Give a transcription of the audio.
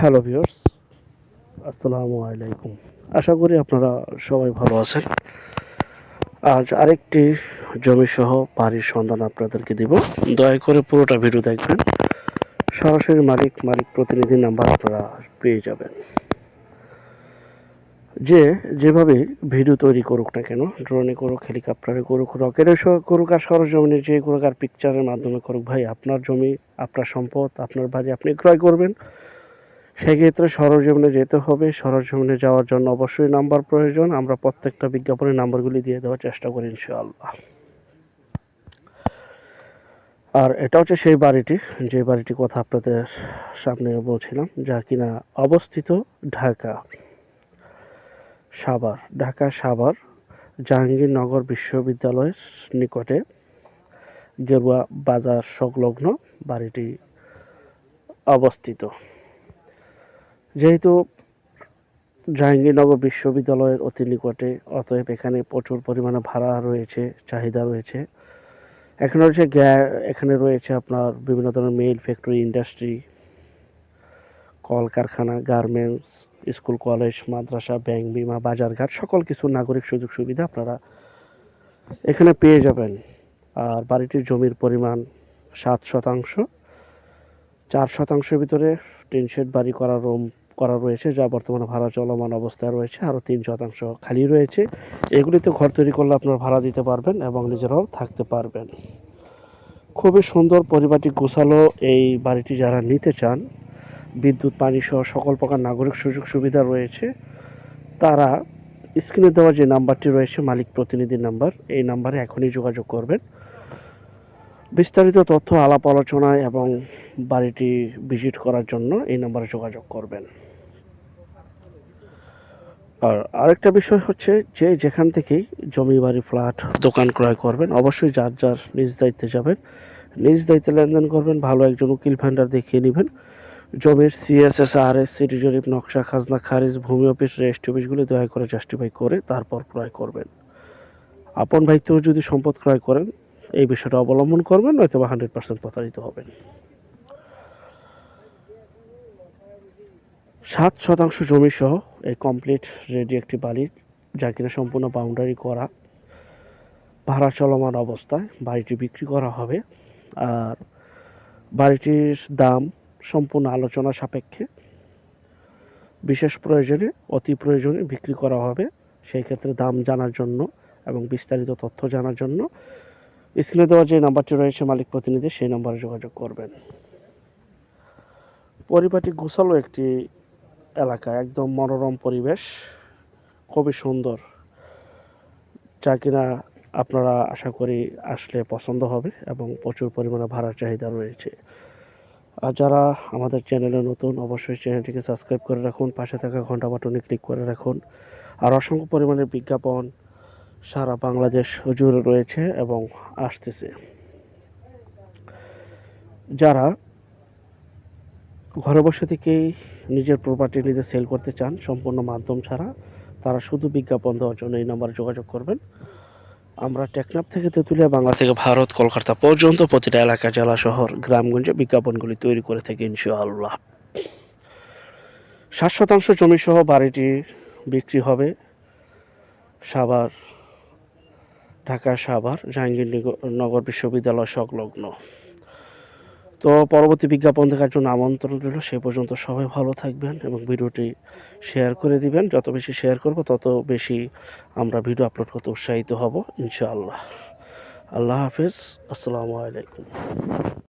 Hello viewers আসসালামু আলাইকুম আশা করি আপনারা সবাই ভালো আছেন। আজ আরেকটি জমি সহ বাড়ির সন্ধান আপনাদেরকে দিব। দয়া করে পুরোটা ভিডিও দেখবেন। সরাসরি মালিক মালিক প্রতিনিধি নাম্বার আপনারা পেয়ে যাবেন। যে যেভাবে ভিডিও তৈরি করুক না কেন ড্রোনে করুক হেলিকপ্টারে করুক রকেটে করুক আর সরজমিনে যে করুক আর পিকচারের মাধ্যমে করুক, ভাই, আপনার জমি, আপনার সম্পদ, আপনার বাড়ি আপনি ক্রয় করবেন। সেক্ষেত্রে সরজমিনে যেতে হবে। সরজমিনে যাওয়ার জন্য অবশ্যই নাম্বার প্রয়োজন। আমরা প্রত্যেকটা বিজ্ঞাপনের নাম্বারগুলি দিয়ে দেওয়ার চেষ্টা করি ইনশাআল্লাহ। আর এটা হচ্ছে সেই বাড়িটি। যে বাড়িটি কথা আপনাদের সামনে বলছিলাম, যা কিনা অবস্থিত ঢাকা সাভার। ঢাকা সাভার, জাহাঙ্গীরনগর বিশ্ববিদ্যালয়ের নিকটে গেরুয়া বাজার সংলগ্ন বাড়িটি অবস্থিত। যেহেতু জাহাঙ্গীরনগর বিশ্ববিদ্যালয়ের অতি নিকটে, অতএব এখানে প্রচুর পরিমাণে ভাড়া রয়েছে, চাহিদা রয়েছে। এখানে রয়েছে এখানে রয়েছে আপনার বিভিন্ন ধরনের মেইল ফ্যাক্টরি ইন্ডাস্ট্রি কলকারখানা গার্মেন্টস স্কুল কলেজ মাদ্রাসা ব্যাংক বিমা, বাজারঘাট, সকল কিছু নাগরিক সুযোগ সুবিধা আপনারা এখানে পেয়ে যাবেন। আর বাড়িটির জমির পরিমাণ সাত শতাংশ। চার শতাংশের ভিতরে টিন শেড বাড়ি করা রুম করা রয়েছে, যা বর্তমানে ভাড়া চলমান অবস্থায় রয়েছে। আরও তিন শতাংশ খালি রয়েছে। এগুলিতে ঘর তৈরি করলে আপনারা ভাড়া দিতে পারবেন এবং নিজেরাও থাকতে পারবেন। খুবই সুন্দর পরিবারটি গোছালো এই বাড়িটি যারা নিতে চান। বিদ্যুৎ, পানি সহ সকল প্রকার নাগরিক সুযোগ সুবিধা রয়েছে। তারা স্ক্রিনে দেওয়া যে নাম্বারটি রয়েছে, মালিক প্রতিনিধির নাম্বার, এই নাম্বারে এখনই যোগাযোগ করবেন। বিস্তারিত তথ্য, আলাপ আলোচনায় এবং বাড়িটি ভিজিট করার জন্য এই নাম্বারে যোগাযোগ করবেন। আর আরেকটা বিষয় হচ্ছে যে যেখান থেকেই জমি বাড়ি, ফ্ল্যাট দোকান ক্রয় করবেন, অবশ্যই যার যার নিজ দায়িত্বে যাবেন, নিজ দায়িত্বে লেনদেন করবেন, ভালো একজন উকিল ভান্ডার দেখিয়ে নেবেন। জমির সিএসএস আর এস সিটি জরিপ, নকশা, খাজনা, খারিজ, ভূমি অফিস রেজিস্ট অফিসগুলি দয়া করে জাস্টিফাই করে তারপর ক্রয় করবেন। আপন ভাইতেও যদি সম্পদ ক্রয় করেন, এই বিষয়টা অবলম্বন করবেন নয়তো বা হান্ড্রেড পার্সেন্ট প্রতারিত হবেন। সাত শতাংশ জমি সহ এই কমপ্লিট রেডি একটি বাড়ি যা কিনা সম্পূর্ণ বাউন্ডারি করা, ভাড়া চলমান অবস্থায় বাড়িটি বিক্রি করা হবে। আর বাড়িটির দাম সম্পূর্ণ আলোচনা সাপেক্ষে। বিশেষ প্রয়োজনে, অতি প্রয়োজনে বিক্রি করা হবে। সেই ক্ষেত্রে দাম জানার জন্য এবং বিস্তারিত তথ্য জানার জন্য স্ক্রিনে দেওয়া যে নাম্বারটি রয়েছে, মালিক প্রতিনিধি, সেই নাম্বারে যোগাযোগ করবেন। পরিপাটি গোছালো একটি এলাকা, একদম মনোরম পরিবেশ, খুবই সুন্দর। যা কিনা আপনারা আশা করি আসলে পছন্দ হবে এবং প্রচুর পরিমাণে ভাড়ার চাহিদা রয়েছে। আর যারা আমাদের চ্যানেলে নতুন, অবশ্যই চ্যানেলটিকে সাবস্ক্রাইব করে রাখুন, পাশে থাকা ঘণ্টা বাটনে ক্লিক করে রাখুন। আর অসংখ্য পরিমাণে বিজ্ঞাপন সারা বাংলাদেশ জুড়ে রয়েছে এবং আসতেছে। যারা ঘরে বসে থেকেই নিজের প্রপার্টি নিজে সেল করতে চান, সম্পূর্ণ মাধ্যম ছাড়া তারা শুধু বিজ্ঞাপন দেওয়ার জন্য এই নাম্বারে যোগাযোগ করবেন। আমরা টেকনাপ থেকে তেঁতুলিয়া, বাংলা থেকে ভারত, কলকাতা পর্যন্ত প্রতিটা এলাকা, জেলা, শহর, গ্রামগঞ্জে বিজ্ঞাপনগুলি তৈরি করে থাকি ইনশাআল্লাহ। ষাট শতাংশ জমি সহ বাড়িটি বিক্রি হবে সাভার ঢাকা সাভার, জাহাঙ্গীরনগর বিশ্ববিদ্যালয় সংলগ্ন। তো পরবর্তী বিজ্ঞাপন দেখার জন্য আমন্ত্রণ রইল। সে পর্যন্ত সবাই ভালো থাকবেন এবং ভিডিওটি শেয়ার করে দিবেন। যত বেশি শেয়ার করব, তত বেশি আমরা ভিডিও আপলোড করতে উৎসাহিত হব, ইনশাআল্লাহ। আল্লাহ হাফিজ। আসসালামু আলাইকুম।